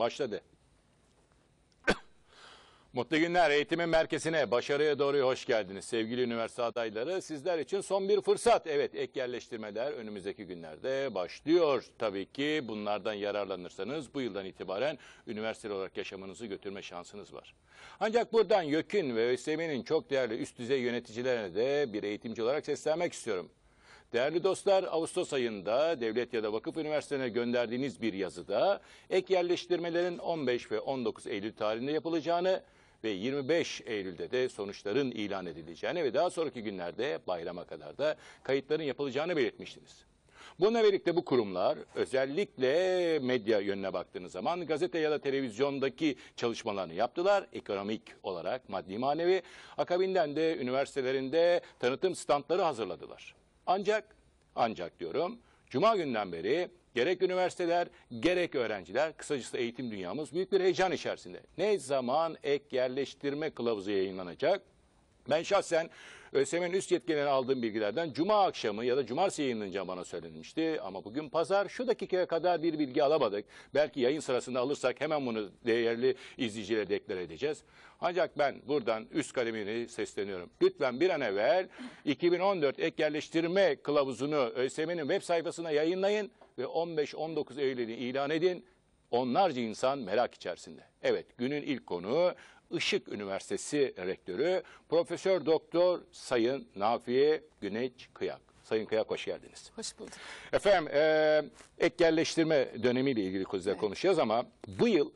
Başladı. Mutlu günler. Eğitimin merkezine, başarıya doğru hoş geldiniz. Sevgili üniversite adayları, sizler için son bir fırsat. Evet, ek yerleştirmeler önümüzdeki günlerde başlıyor. Tabii ki bunlardan yararlanırsanız bu yıldan itibaren üniversite olarak yaşamınızı götürme şansınız var. Ancak buradan YÖK'ün ve ÖSYM'nin çok değerli üst düzey yöneticilerine de bir eğitimci olarak seslenmek istiyorum. Değerli dostlar, Ağustos ayında devlet ya da vakıf üniversitelerine gönderdiğiniz bir yazıda ek yerleştirmelerin 15 ve 19 Eylül tarihinde yapılacağını ve 25 Eylül'de de sonuçların ilan edileceğini ve daha sonraki günlerde bayrama kadar da kayıtların yapılacağını belirtmiştiniz. Bununla birlikte bu kurumlar özellikle medya yönüne baktığınız zaman gazete ya da televizyondaki çalışmalarını yaptılar. Ekonomik olarak maddi manevi. Akabinden de üniversitelerinde tanıtım standları hazırladılar. Ancak, ancak diyorum, Cuma günden beri gerek üniversiteler gerek öğrenciler, kısacası eğitim dünyamız büyük bir heyecan içerisinde. Ne zaman ek yerleştirme kılavuzu yayınlanacak? Ben şahsen ÖSYM'nin üst yetkililerine aldığım bilgilerden cuma akşamı ya da cumartesi yayınlanacağı bana söylenmişti. Ama bugün pazar şu dakikaya kadar bir bilgi alamadık. Belki yayın sırasında alırsak hemen bunu değerli izleyicilere deklar edeceğiz. Ancak ben buradan üst kalemini sesleniyorum. Lütfen bir an evvel 2014 ek yerleştirme kılavuzunu ÖSYM'nin web sayfasına yayınlayın ve 15-19 Eylül'ü ilan edin. Onlarca insan merak içerisinde. Evet günün ilk konu Işık Üniversitesi Rektörü Profesör Doktor Sayın Nafiye Güneş Kıyak. Sayın Kıyak hoş geldiniz. Hoş bulduk. Efendim e, ek yerleştirme dönemiyle ilgili konuda konuşacağız ama bu yıl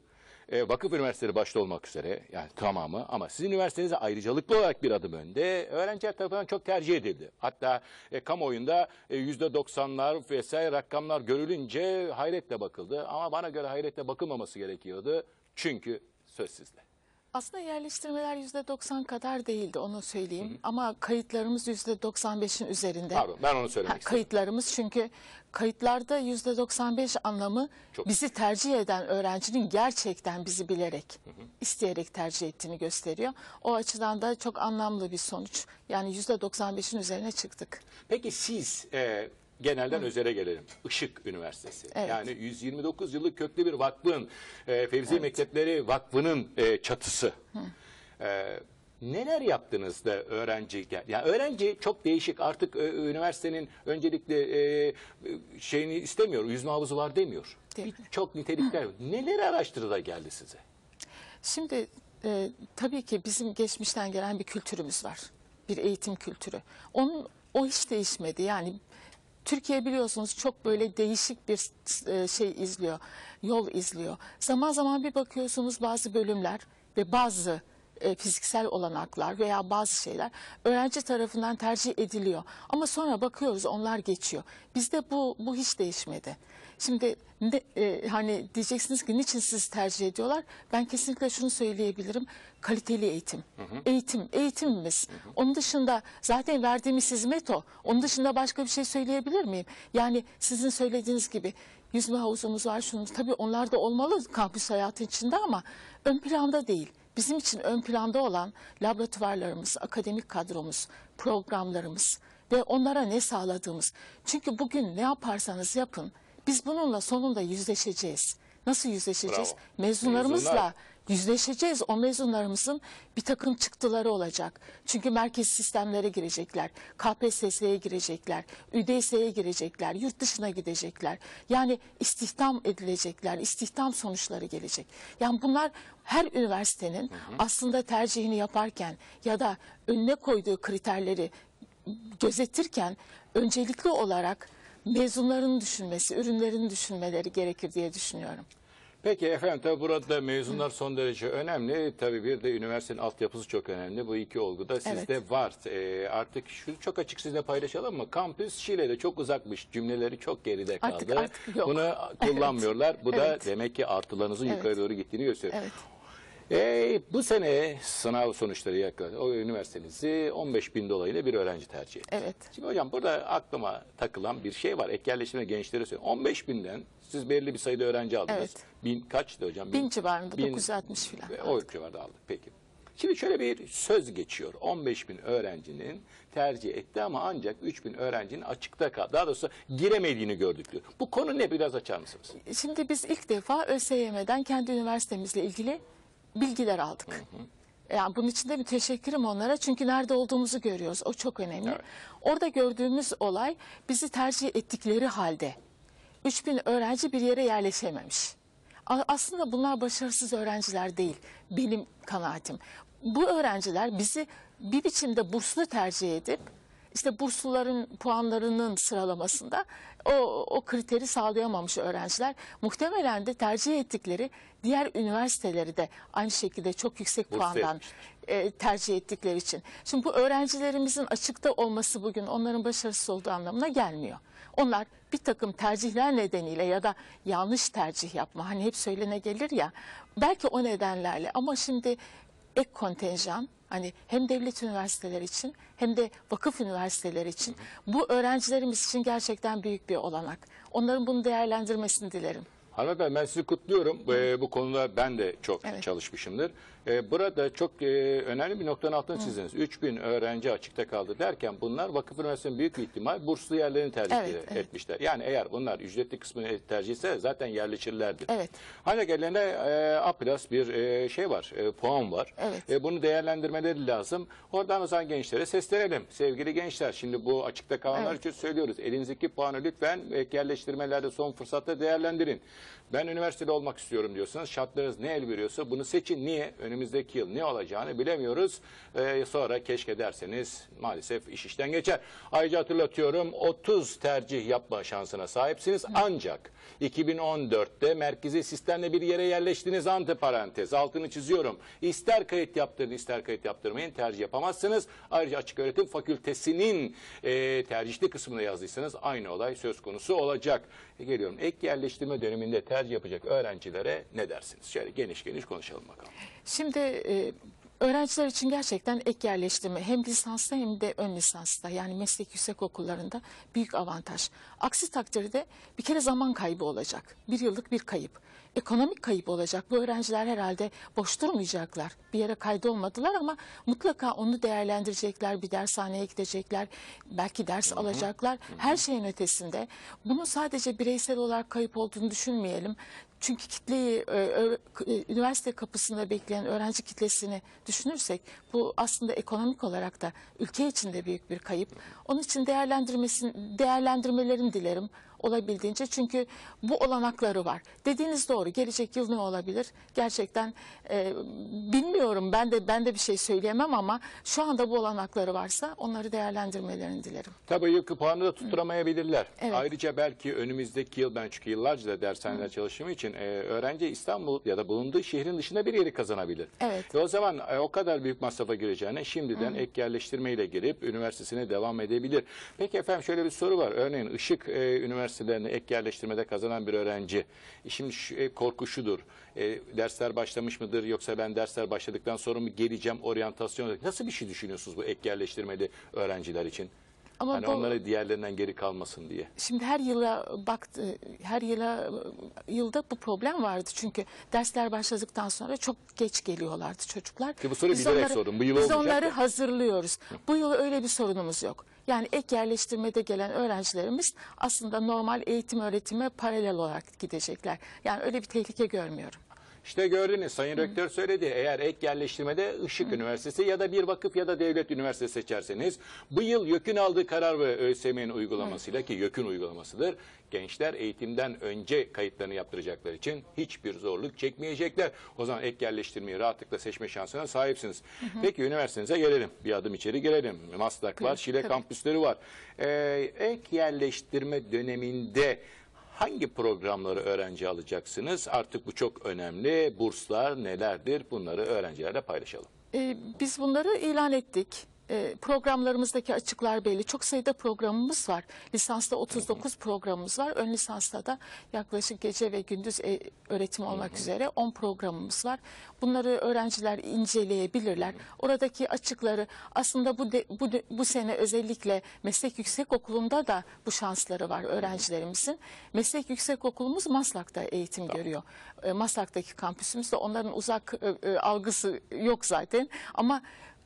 e, vakıf üniversiteleri başta olmak üzere yani tamamı ama sizin üniversiteniz ayrıcalıklı olarak bir adım önde. Öğrenciler tarafından çok tercih edildi. Hatta e, kamuoyunda e, %90'lar vesaire rakamlar görülünce hayretle bakıldı. Ama bana göre hayretle bakılmaması gerekiyordu. Çünkü söz sizde. Aslında yerleştirmeler %90 kadar değildi onu söyleyeyim. Ama kayıtlarımız %95'in üzerinde. Pardon ben onu Ha, söylemek istedim. kayıtlarımız çünkü kayıtlarda %95 anlamı Çok- bizi tercih eden öğrencinin gerçekten bizi bilerek, isteyerek tercih ettiğini gösteriyor. O açıdan da çok anlamlı bir sonuç. Yani %95'in üzerine çıktık. Peki siz e, genelden özele gelelim. Işık Üniversitesi. Evet. Yani 129 yıllık köklü bir vakfın, e, Fevzi Mektepleri Vakfı'nın e, çatısı. E, neler yaptınız da öğrenci gel? Yani öğrenci çok değişik. Artık e, üniversitenin öncelikle e, şeyini istemiyor. Yüzme havuzu var demiyor. Değil. Çok nitelikler. Neler araştırdı da geldi size? Şimdi e, tabii ki bizim geçmişten gelen bir kültürümüz var. Bir eğitim kültürü. Onun o hiç değişmedi. Yani Türkiye biliyorsunuz çok böyle değişik bir e, şey izliyor, yol izliyor. Zaman zaman bir bakıyorsunuz bazı bölümler ve bazı e, fiziksel olanaklar veya bazı şeyler öğrenci tarafından tercih ediliyor. Ama sonra bakıyoruz onlar geçiyor. Bizde bu bu hiç değişmedi. Şimdi ne, e, hani diyeceksiniz ki niçin siz tercih ediyorlar? Ben kesinlikle şunu söyleyebilirim. Kaliteli eğitim. Eğitim, eğitimimiz. Onun dışında zaten verdiğimiz hizmet o. Onun dışında başka bir şey söyleyebilir miyim? Yani sizin söylediğiniz gibi yüzme havuzumuz var, şunun tabii onlar da olmalı kampüs hayatı içinde ama ön planda değil. Bizim için ön planda olan laboratuvarlarımız, akademik kadromuz, programlarımız ve onlara ne sağladığımız. Çünkü bugün ne yaparsanız yapın biz bununla sonunda yüzleşeceğiz. Nasıl yüzleşeceğiz? Bravo. Mezunlarımızla Mezunlar. yüzleşeceğiz. O mezunlarımızın bir takım çıktıları olacak. Çünkü merkez sistemlere girecekler, KPSS'ye girecekler, ÜDS'ye girecekler, yurt dışına gidecekler. Yani istihdam edilecekler, istihdam sonuçları gelecek. Yani bunlar her üniversitenin aslında tercihini yaparken ya da önüne koyduğu kriterleri gözetirken öncelikli olarak mezunların düşünmesi, ürünlerini düşünmeleri gerekir diye düşünüyorum. Peki efendim tabii burada mezunlar son derece önemli. Tabii bir de üniversitenin altyapısı çok önemli. Bu iki olgu da sizde var. Ee, artık şu çok açık sizle paylaşalım mı? Kampüs Şile'de çok uzakmış. Cümleleri çok geride kaldı. Artık- artık yok. Bunu kullanmıyorlar. Bu da Evet. demek ki artılarınızın Evet. yukarı doğru gittiğini gösteriyor. Evet. Ee, bu sene sınav sonuçları yakaladı. O üniversitenizi 15 bin dolayıyla bir öğrenci tercih etti. Evet. Şimdi hocam burada aklıma takılan bir şey var. Ek yerleştirme gençlere söylüyorum. 15 binden siz belli bir sayıda öğrenci aldınız. Evet. Bin kaçtı hocam? Bin civarında, bin- 960 filan. ve O civarda aldık. Peki. Şimdi şöyle bir söz geçiyor. 15 bin öğrencinin tercih etti ama ancak 3 bin öğrencinin açıkta kaldı. Daha doğrusu giremediğini gördük diyor. Bu konu ne biraz açar mısınız? Şimdi biz ilk defa ÖSYM'den kendi üniversitemizle ilgili bilgiler aldık. Yani bunun için de bir teşekkürüm onlara çünkü nerede olduğumuzu görüyoruz. O çok önemli. Evet. Orada gördüğümüz olay bizi tercih ettikleri halde 3000 öğrenci bir yere yerleşememiş. Aslında bunlar başarısız öğrenciler değil benim kanaatim. Bu öğrenciler bizi bir biçimde burslu tercih edip işte bursluların puanlarının sıralamasında o, o kriteri sağlayamamış öğrenciler muhtemelen de tercih ettikleri diğer üniversiteleri de aynı şekilde çok yüksek Burslu puandan e, tercih ettikleri için. Şimdi bu öğrencilerimizin açıkta olması bugün onların başarısız olduğu anlamına gelmiyor. Onlar bir takım tercihler nedeniyle ya da yanlış tercih yapma hani hep söylene gelir ya belki o nedenlerle ama şimdi ek kontenjan hani hem devlet üniversiteleri için hem de vakıf üniversiteleri için bu öğrencilerimiz için gerçekten büyük bir olanak. Onların bunu değerlendirmesini dilerim. Hanımefendi ben sizi kutluyorum. Ee, bu konuda ben de çok Evet. çalışmışımdır. Ee, burada çok e, önemli bir noktanın altını çizdiniz. 3000 öğrenci açıkta kaldı derken bunlar vakıf üniversitenin büyük bir ihtimal burslu yerlerini tercih Evet, ed- evet. etmişler. Yani eğer bunlar ücretli kısmını tercih etse zaten yerleşirlerdi. Evet. Ancak ellerinde e, aplas bir e, şey var, e, puan var. Evet. E, bunu değerlendirmeleri lazım. Oradan o zaman gençlere seslenelim. Sevgili gençler şimdi bu açıkta kalanlar Evet. için söylüyoruz. Elinizdeki puanı lütfen yerleştirmelerde son fırsatta değerlendirin. Ben üniversitede olmak istiyorum diyorsanız şartlarınız ne el veriyorsa bunu seçin. Niye? Önümüzdeki yıl ne olacağını bilemiyoruz. Ee, sonra keşke derseniz maalesef iş işten geçer. Ayrıca hatırlatıyorum 30 tercih yapma şansına sahipsiniz. Ancak 2014'te merkezi sistemle bir yere yerleştiniz antiparantez. Altını çiziyorum. İster kayıt yaptırın ister kayıt yaptırmayın tercih yapamazsınız. Ayrıca açık öğretim fakültesinin e, tercihli kısmına yazdıysanız aynı olay söz konusu olacak. E, geliyorum ek yerleştirme döneminde tercih yapacak öğrencilere ne dersiniz? Şöyle geniş geniş konuşalım bakalım. Şimdi e, öğrenciler için gerçekten ek yerleştirme hem lisansta hem de ön lisansta yani meslek yüksek okullarında büyük avantaj. Aksi takdirde bir kere zaman kaybı olacak. Bir yıllık bir kayıp. Ekonomik kayıp olacak. Bu öğrenciler herhalde boş durmayacaklar. Bir yere kaydolmadılar ama mutlaka onu değerlendirecekler. Bir dershaneye gidecekler. Belki ders alacaklar. Her şeyin ötesinde. Bunun sadece bireysel olarak kayıp olduğunu düşünmeyelim. Çünkü kitleyi, e, e, üniversite kapısında bekleyen öğrenci kitlesini düşünürsek bu aslında ekonomik olarak da ülke için de büyük bir kayıp. Onun için değerlendirmesin, değerlendirmelerini dilerim olabildiğince çünkü bu olanakları var. Dediğiniz doğru. Gelecek yıl ne olabilir? Gerçekten e, bilmiyorum. Ben de ben de bir şey söyleyemem ama şu anda bu olanakları varsa onları değerlendirmelerini dilerim. Tabii yılkı puanı da tutturamayabilirler. Evet. Ayrıca belki önümüzdeki yıl ben çünkü yıllarca da dershanede çalıştığım için e, öğrenci İstanbul ya da bulunduğu şehrin dışında bir yeri kazanabilir. Evet. Ve o zaman e, o kadar büyük masrafa gireceğine şimdiden ek yerleştirmeyle girip üniversitesine devam edebilir. Peki efendim şöyle bir soru var. Örneğin Işık e, üniversitelerine ek yerleştirmede kazanan bir öğrenci. E, Şimdi şu, e, korku şudur. E, dersler başlamış mıdır yoksa ben dersler başladıktan sonra mı geleceğim oryantasyon? Nasıl bir şey düşünüyorsunuz bu ek yerleştirmeli öğrenciler için? Ama hani bu- onları diğerlerinden geri kalmasın diye. Şimdi her yıla baktı, her yıla yılda bu problem vardı çünkü dersler başladıktan sonra çok geç geliyorlardı çocuklar. Ki bu soruyu bilerek sordum. Bu yıl biz onları ya. hazırlıyoruz. Bu yıl öyle bir sorunumuz yok. Yani ek yerleştirmede gelen öğrencilerimiz aslında normal eğitim öğretime paralel olarak gidecekler. Yani öyle bir tehlike görmüyorum. İşte gördünüz Sayın Rektör söyledi. Eğer ek yerleştirmede Işık Üniversitesi ya da bir vakıf ya da devlet üniversitesi seçerseniz bu yıl YÖK'ün aldığı karar ve ÖSYM'nin uygulamasıyla ki YÖK'ün uygulamasıdır. Gençler eğitimden önce kayıtlarını yaptıracaklar için hiçbir zorluk çekmeyecekler. O zaman ek yerleştirmeyi rahatlıkla seçme şansına sahipsiniz. Peki üniversitenize gelelim. Bir adım içeri girelim. Maslak var, Şile kampüsleri var. Ee, ek yerleştirme döneminde hangi programları öğrenci alacaksınız? Artık bu çok önemli. Burslar nelerdir? Bunları öğrencilerle paylaşalım. Ee, biz bunları ilan ettik. E, programlarımızdaki açıklar belli. Çok sayıda programımız var. Lisansta 39 programımız var. Ön lisansta da yaklaşık gece ve gündüz e, öğretim olmak üzere 10 programımız var. Bunları öğrenciler inceleyebilirler. Oradaki açıkları aslında bu de- bu de- bu sene özellikle meslek yüksekokulunda da bu şansları var öğrencilerimizin. Meslek yüksekokulumuz Maslak'ta eğitim görüyor. E, Maslak'taki kampüsümüzde onların uzak e, e, algısı yok zaten ama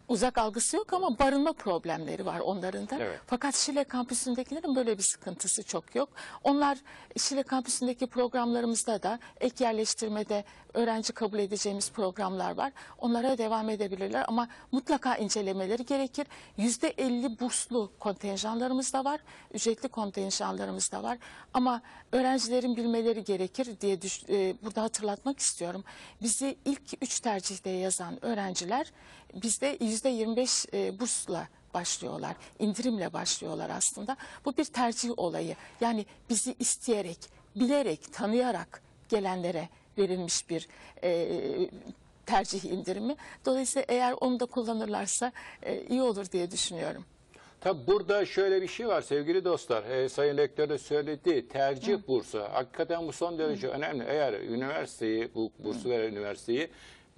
uzak algısı yok ama barınma problemleri var onların da. Evet. Fakat Şile kampüsündekilerin böyle bir sıkıntısı çok yok. Onlar Şile kampüsündeki programlarımızda da ek yerleştirmede öğrenci kabul edeceğimiz programlar var. Onlara devam edebilirler ama mutlaka incelemeleri gerekir. Yüzde elli burslu kontenjanlarımız da var. Ücretli kontenjanlarımız da var. Ama öğrencilerin bilmeleri gerekir diye düş- e, burada hatırlatmak istiyorum. Bizi ilk üç tercihte yazan öğrenciler bizde yüzde yirmi beş e, bursla başlıyorlar. indirimle başlıyorlar aslında. Bu bir tercih olayı. Yani bizi isteyerek, bilerek, tanıyarak gelenlere verilmiş bir e, tercih indirimi. Dolayısıyla eğer onu da kullanırlarsa e, iyi olur diye düşünüyorum. Tabi burada şöyle bir şey var sevgili dostlar. Ee, Sayın Rektör de söyledi. Tercih bursu. Hakikaten bu son derece önemli. Eğer üniversiteyi, bu bursu veren üniversiteyi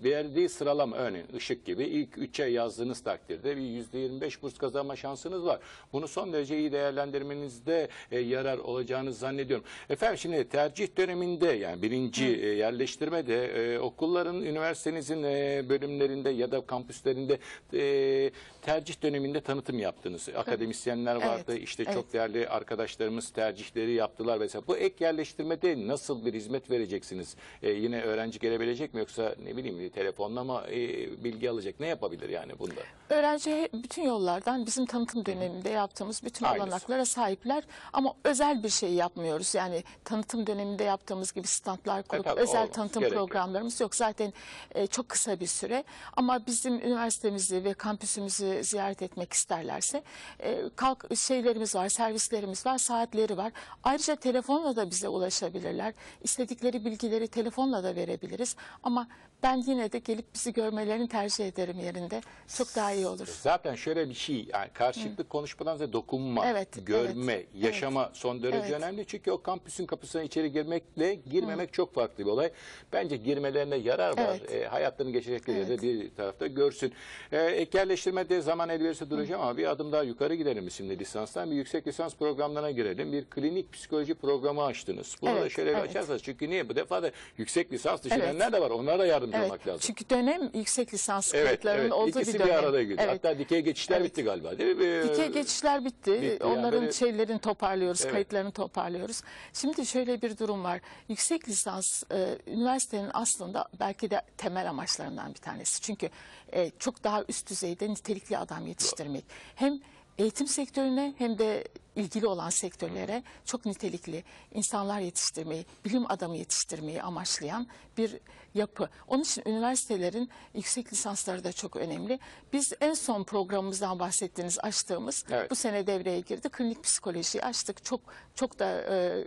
verdiği sıralama örneğin ışık gibi ilk üçe yazdığınız takdirde bir yüzde 25 burs kazanma şansınız var. Bunu son derece iyi değerlendirmenizde e, yarar olacağını zannediyorum. Efendim şimdi tercih döneminde yani birinci e, yerleştirmede e, okulların üniversitenizin e, bölümlerinde ya da kampüslerinde e, tercih döneminde tanıtım yaptınız. Akademisyenler vardı. Evet, işte evet. çok değerli arkadaşlarımız tercihleri yaptılar mesela. Bu ek yerleştirmede nasıl bir hizmet vereceksiniz? E, yine öğrenci gelebilecek mi yoksa ne bileyim telefonla mı e, bilgi alacak? Ne yapabilir yani bunda? Öğrenci bütün yollardan bizim tanıtım döneminde yaptığımız bütün Aynısı. olanaklara sahipler ama özel bir şey yapmıyoruz. Yani tanıtım döneminde yaptığımız gibi standlar kurup tabii, özel olmaz. tanıtım Gerek programlarımız yok. Zaten e, çok kısa bir süre ama bizim üniversitemizi ve kampüsümüzü ziyaret etmek isterlerse e, kalk şeylerimiz var, servislerimiz var, saatleri var. Ayrıca telefonla da bize ulaşabilirler. İstedikleri bilgileri telefonla da verebiliriz ama ben yine de gelip bizi görmelerini tercih ederim yerinde. Çok daha iyi olur. Zaten şöyle bir şey yani karşılıklı konuşmadan ziyade dokunma, Evet, görme, evet, yaşama son derece Evet. önemli. Çünkü o kampüsün kapısına içeri girmekle girmemek çok farklı bir olay. Bence girmelerine yarar var. Evet. E, hayatlarını geçecekleri Evet. yerde bir tarafta görsün. E, ek yerleştirmede zaman el verirse duracağım ama bir adım daha yukarı gidelim biz şimdi lisanstan. Bir yüksek lisans programlarına girelim. Bir klinik psikoloji programı açtınız. Bunu da Evet, şöyle bir evet. açarsanız. Çünkü niye? Bu defa da yüksek lisans düşünenler Evet. de var. Onlara da yardımcı Evet. olmak lazım. Çünkü dönem yüksek lisans Evet, kayıtlarının evet. olduğu İkisi bir bir, dönem. arada gidiyor. Evet. Hatta dikey geçişler Evet. bitti galiba değil mi? Dikey geçişler bitti. bitti. Yani Onların böyle- şeylerini toparlıyoruz, Evet. kayıtlarını toparlıyoruz. Şimdi şöyle bir durum var. Yüksek lisans e, üniversitenin aslında belki de temel amaçlarından bir tanesi. Çünkü e, çok daha üst düzeyde nitelikli adam yetiştirmek. Hem eğitim sektörüne hem de ilgili olan sektörlere çok nitelikli insanlar yetiştirmeyi, bilim adamı yetiştirmeyi amaçlayan bir yapı. Onun için üniversitelerin yüksek lisansları da çok önemli. Biz en son programımızdan bahsettiğiniz açtığımız Evet. bu sene devreye girdi. Klinik psikolojiyi açtık. Çok çok da e,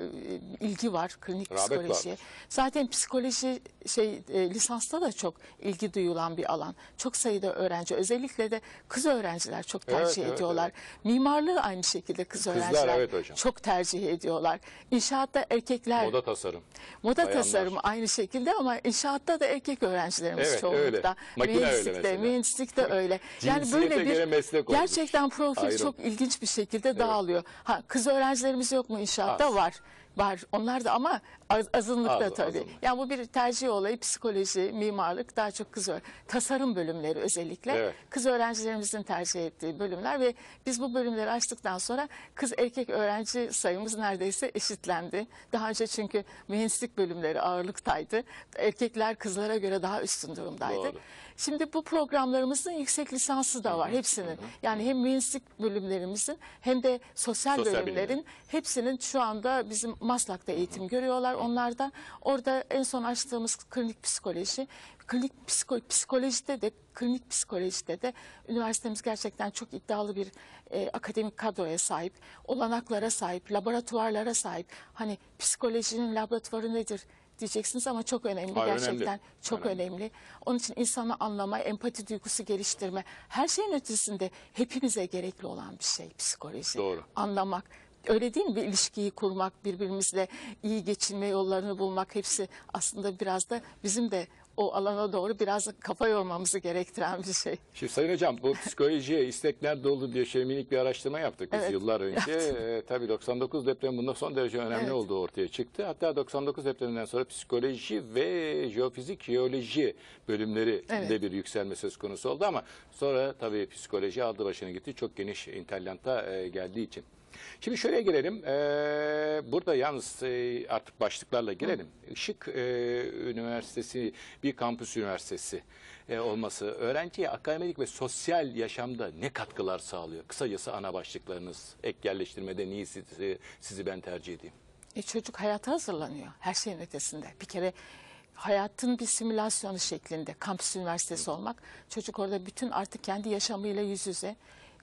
ilgi var klinik Rağbet psikolojiye. vardır. Zaten psikoloji şey e, lisansta da çok ilgi duyulan bir alan. Çok sayıda öğrenci özellikle de kız öğrenciler çok Evet, tercih evet, ediyorlar. Mimarlığı aynı şekilde kız öğrenciler evet hocam. çok tercih ediyorlar. İnşaatta erkekler Moda tasarım. Moda Bayanlar. tasarımı aynı şekilde ama inşaatta da erkek öğrencilerimiz Evet, çoğunlukta. öyle. Makine öyle Mühendislikte, mesela. mühendislikte öyle. Yani böyle bir meslek gerçekten profil Ayrım. çok ilginç bir şekilde dağılıyor. Ha kız öğrencilerimiz yok mu inşaatta? Az. Var. Var. Onlar da ama az, azınlıkta Az, tabii. azınlık. Yani bu bir tercih olayı. Psikoloji, mimarlık daha çok kız öğ- tasarım bölümleri özellikle Evet. kız öğrencilerimizin tercih ettiği bölümler ve biz bu bölümleri açtıktan sonra kız erkek öğrenci sayımız neredeyse eşitlendi. Daha önce çünkü mühendislik bölümleri ağırlıktaydı. Erkekler kızlara göre daha üstün durumdaydı. Doğru. Şimdi bu programlarımızın yüksek lisansı da var hepsinin. Yani hem mühendislik bölümlerimizin hem de sosyal, Sosyal bölümlerin bilimlerin. hepsinin şu anda bizim Maslak'ta eğitim görüyorlar. Onlar da orada en son açtığımız klinik psikoloji, klinik psiko- psikolojide de klinik psikolojide de üniversitemiz gerçekten çok iddialı bir e, akademik kadroya sahip, olanaklara sahip, laboratuvarlara sahip. Hani psikolojinin laboratuvarı nedir? Diyeceksiniz ama çok önemli Hayır, gerçekten. önemli. Çok Önemli. önemli. Onun için insanı anlama, empati duygusu geliştirme, her şeyin ötesinde hepimize gerekli olan bir şey psikoloji. Doğru. Anlamak. Öyle değil mi? Bir ilişkiyi kurmak, birbirimizle iyi geçinme yollarını bulmak hepsi aslında biraz da bizim de o alana doğru biraz kafa yormamızı gerektiren bir şey. Şimdi Sayın Hocam bu psikolojiye istek nerede oldu diye şöyle minik bir araştırma yaptık biz Evet. yıllar önce. Ee, tabii 99 depremi bunda son derece önemli Evet. olduğu ortaya çıktı. Hatta 99 depreminden sonra psikoloji ve jeofizik, jeoloji bölümleri Evet. de bir yükselme söz konusu oldu ama sonra tabii psikoloji aldı başını gitti. Çok geniş intellanta e, geldiği için. Şimdi şöyle girelim. Ee, burada yalnız e, artık başlıklarla girelim. Işık e, Üniversitesi bir kampüs üniversitesi e, olması öğrenciye akademik ve sosyal yaşamda ne katkılar sağlıyor? Kısacası ana başlıklarınız ek yerleştirmede niye sizi, sizi ben tercih edeyim? E çocuk hayata hazırlanıyor her şeyin ötesinde. Bir kere hayatın bir simülasyonu şeklinde kampüs üniversitesi olmak. Çocuk orada bütün artık kendi yaşamıyla yüz yüze.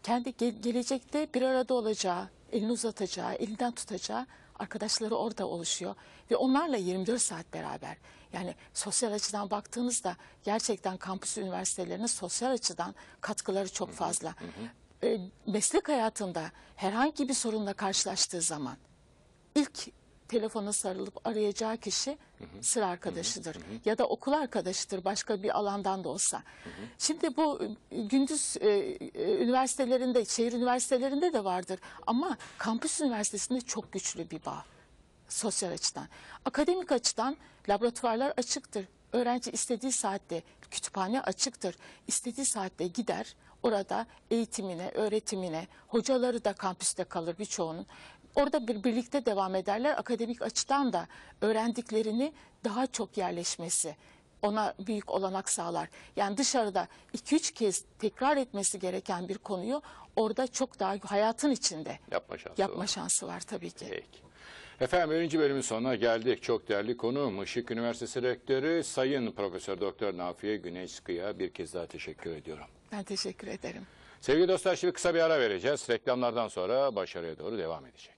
Kendi ge- gelecekte bir arada olacağı, elini uzatacağı, elinden tutacağı arkadaşları orada oluşuyor. Ve onlarla 24 saat beraber. Yani sosyal açıdan baktığınızda gerçekten kampüs üniversitelerinin sosyal açıdan katkıları çok fazla. E, meslek hayatında herhangi bir sorunla karşılaştığı zaman ilk telefona sarılıp arayacağı kişi sıra arkadaşıdır ya da okul arkadaşıdır başka bir alandan da olsa. Şimdi bu e, gündüz e, e, üniversitelerinde, şehir üniversitelerinde de vardır ama kampüs üniversitesinde çok güçlü bir bağ sosyal açıdan. Akademik açıdan laboratuvarlar açıktır. Öğrenci istediği saatte kütüphane açıktır. İstediği saatte gider orada eğitimine, öğretimine, hocaları da kampüste kalır birçoğunun. Orada bir birlikte devam ederler. Akademik açıdan da öğrendiklerini daha çok yerleşmesi ona büyük olanak sağlar. Yani dışarıda 2-3 kez tekrar etmesi gereken bir konuyu orada çok daha hayatın içinde Yapma şansı yapma var. şansı var tabii ki. Peki. Efendim birinci bölümün sonuna geldik. Çok değerli konuğum Işık Üniversitesi Rektörü Sayın Profesör Doktor Nafiye Güneş Kıya bir kez daha teşekkür ediyorum. Ben teşekkür ederim. Sevgili dostlar şimdi kısa bir ara vereceğiz. Reklamlardan sonra başarıya doğru devam edecek.